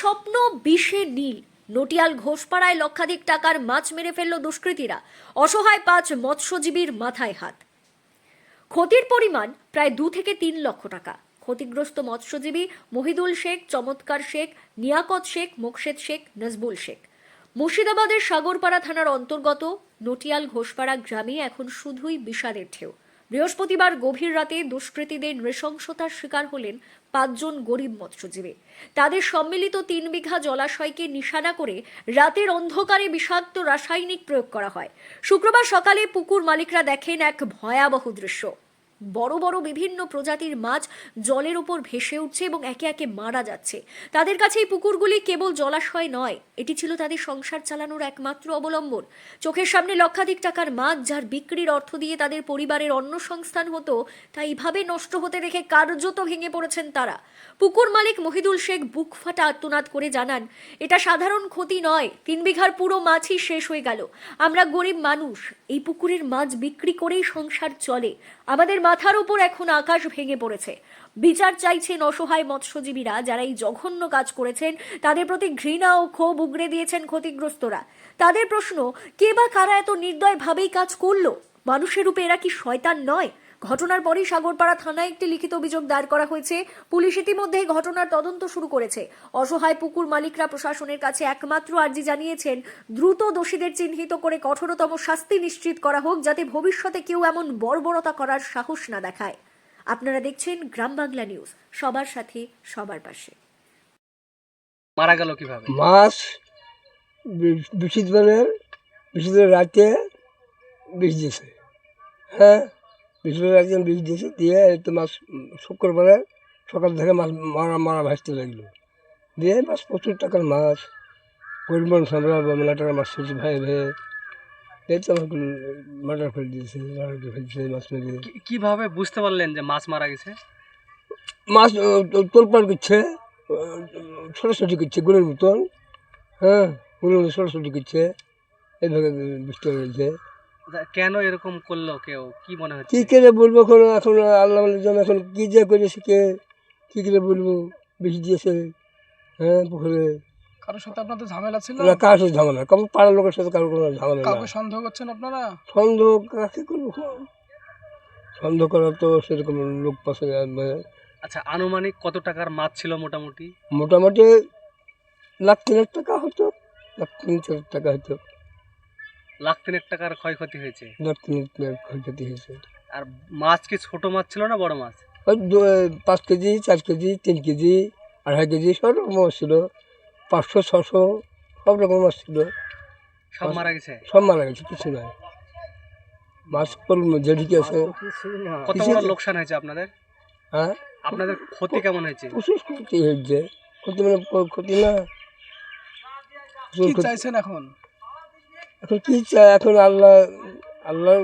স্বপ্ন বিষে নীল। নটিয়াল ঘোষপাড়ায় লক্ষাধিক টাকার মাছ মেরে ফেলল দুষ্কৃতীরা। অসহায় পাঁচ মৎস্যজীবীর মাথায় হাত। ক্ষতির পরিমাণ প্রায় দু থেকে তিন লক্ষ টাকা। ক্ষতিগ্রস্ত মৎস্যজীবী মহিদুল শেখ, চমৎকার শেখ, নিয়াকত শেখ, মোকশেদ শেখ, নজবুল শেখ। মুর্শিদাবাদের সাগরপাড়া থানার অন্তর্গত নটিয়াল ঘোষপাড়া গ্রামে এখন শুধুই বিষাদের ঢেউ। বৃহস্পতিবার গভীর রাতে দুষ্কৃতীদের নৃশংসতার শিকার হলেন পাঁচজন গরিব মৎস্যজীবী। তাদের সম্মিলিত তিন বিঘা জলাশয়কে নিশানা করে রাতের অন্ধকারে বিষাক্ত রাসায়নিক প্রয়োগ করা হয়। শুক্রবার সকালে পুকুর মালিকরা দেখেন এক ভয়াবহ দৃশ্য। বড় বড় বিভিন্ন প্রজাতির মাছ জলের উপর ভেসে উঠছে এবং একে একে মারা যাচ্ছে। তাদের কাছে এই পুকুরগুলি কেবল জলাশয় নয়, এটি ছিল তাদের সংসার চালানোর একমাত্র অবলম্বন। চোখের সামনে লক্ষাধিক টাকার মাছ যার বিক্রির অর্থ দিয়ে তাদের পরিবারের অন্ন সংস্থান হতো, তা এইভাবে নষ্ট হতে দেখে কার্যত ভেঙে পড়েছেন তারা। পুকুর মালিক মহিদুল শেখ বুক ফাটা আত্মনাদ করে জানান, এটা সাধারণ ক্ষতি নয়, তিন বিঘার পুরো মাছই শেষ হয়ে গেল। আমরা গরিব মানুষ, এই পুকুরের মাছ বিক্রি করেই সংসার চলে। আমাদের মাথার উপর এখন আকাশ ভেঙে পড়েছে। বিচার চাইছেন অসহায় মৎস্যজীবীরা যারা এই জঘন্য কাজ করেছেন, তাদের প্রতি ঘৃণা ও ক্ষোভ উগড়ে দিয়েছেন ক্ষতিগ্রস্তরা। তাদের প্রশ্ন, কে বা কারা এত নির্দয়ভাবেই কাজ করল? মানুষের রূপে এরা কি শয়তান নয়? ঘটনার পরই সাগরপাড়া থানায় একটি লিখিত অভিযোগ দায়ের করা হয়েছে। পুলিশ ইতিমধ্যেই ঘটনার তদন্ত শুরু করেছে। অসহায় পুকুর মালিকরা প্রশাসনের কাছে একমাত্র আর্জি জানিয়েছেন দ্রুত দোষীদের চিহ্নিত করে কঠোরতম শাস্তি নিশ্চিত করা হোক যাতে ভবিষ্যতে কেউ এমন বর্বরতা করার সাহস না দেখায়। আপনারা দেখছেন গ্রাম বাংলা নিউজ সবার সাথে সবার পাশে। মারা গেল কীভাবে? মাছ বৃহস্পতিবার রাতে বিষ দিয়েছে। হ্যাঁ? বৃহস্পতিবার একজন বিষ দিয়েছে দিয়ে তো মাছ শুক্রবারে সকাল থেকে মাছ মারা মারা ভাসতে লাগল। দিয়ে মাছ প্রচুর টাকার মাছ গরিব মানুষ আমরা মেলা টাকার মাছ খেয়েছি ভাই ভাই। এই তো আমাকে মার্ডার করে দিয়েছে মার্ডার করে ফেলছে মাছ মেরে। কীভাবে বুঝতে পারলেন যে মাছ মারা গেছে? মাছ তোলপাড় করছে ছোটাছুটি করছে গুড়ের মতন। হ্যাঁ গুড়ের মতন ছোটাছুটি করছে। এইভাবে বুঝতে পেরেছে। কেন এরকম করল কেউ? কি মনে হচ্ছে? কী করে বলব এখন? এখন আল্লাহ জানে এখন কী যে করেছে কে? কী করে বলব? বেশি দিয়েছে হ্যাঁ পুকুরে। কারোর সাথে আপনাদের ঝামেলা ছিল? না কার সাথে ঝামেলা। কম পাড়ার লোকের সাথে কারোর কোনো ঝামেলা কাউকে সন্দেহ করছেন আপনারা? সন্দেহ কাকে করব? সন্দেহ করার তো সেরকম লোক পাশে আসবে আচ্ছা আনুমানিক কত টাকার মাছ ছিল মোটামুটি? মোটামুটি লাখ তিনেক টাকা হতো লাখ তিন চার টাকা হতো। লাখ তিনেক টাকার ক্ষয়ক্ষতি হয়েছে। লাখ তিনেক ক্ষয়ক্ষতি হয়েছে। আর মাছ কি ছোট মাছ ছিল না বড় মাছ? ওই পাঁচ কেজি চার কেজি তিন কেজি আড়াই কেজি সব রকম মাছ ছিল। পাঁচশো ছশো সব রকম মাছ ছিল। সব মারা গেছে? সব মারা গেছে কিছু নাই। মাছ কল যেদিকে আছে। কত বড় লোকসান হয়েছে আপনাদের? হ্যাঁ? আপনাদের ক্ষতি কেমন হয়েছে? প্রচুর ক্ষতি হয়েছে। ক্ষতি মানে ক্ষতি না। কি। চাইছেন এখন? এখন কি চাই? এখন আল্লাহ আল্লাহ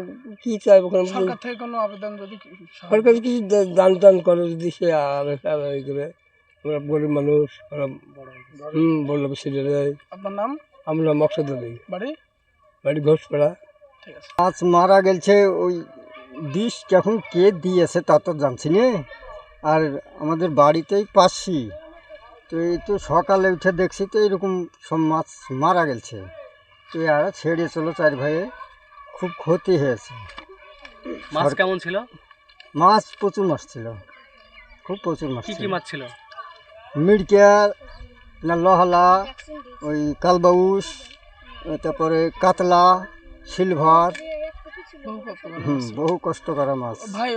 কি চাই? এখন সরকার থেকে কোনো আবেদন যদি সরকার কিছু দান টান করে যদি সে আলাদা আলাদা করে আমরা গরিব মানুষ আমরা হুম বলল ছেড়ে দেয়। আপনার নাম? আমরা মকসদ বাড়ি? বাড়ি ঘোষপাড়া। ঠিক মাছ মারা গেছে ওই বিষ যখন কে দিয়েছে তা তো জানছি না? আর আমাদের বাড়িতেই পাচ্ছি তো এই তো সকালে উঠে দেখছি তো এরকম সব মাছ মারা গেছে তো আর ছেড়ে চলো চার ভাইয়ে। খুব ক্ষতি হয়েছে। মাছ কেমন ছিল? মাছ প্রচুর মাছ ছিল। খুব প্রচুর মাছ কি কি ছিল। মাছ ছিল? মিরকেয়ার না লহলা ওই কালবাউস তারপরে কাতলা সিলভার। বহু কষ্ট হুম বহু কষ্ট করা মাছ। ভাই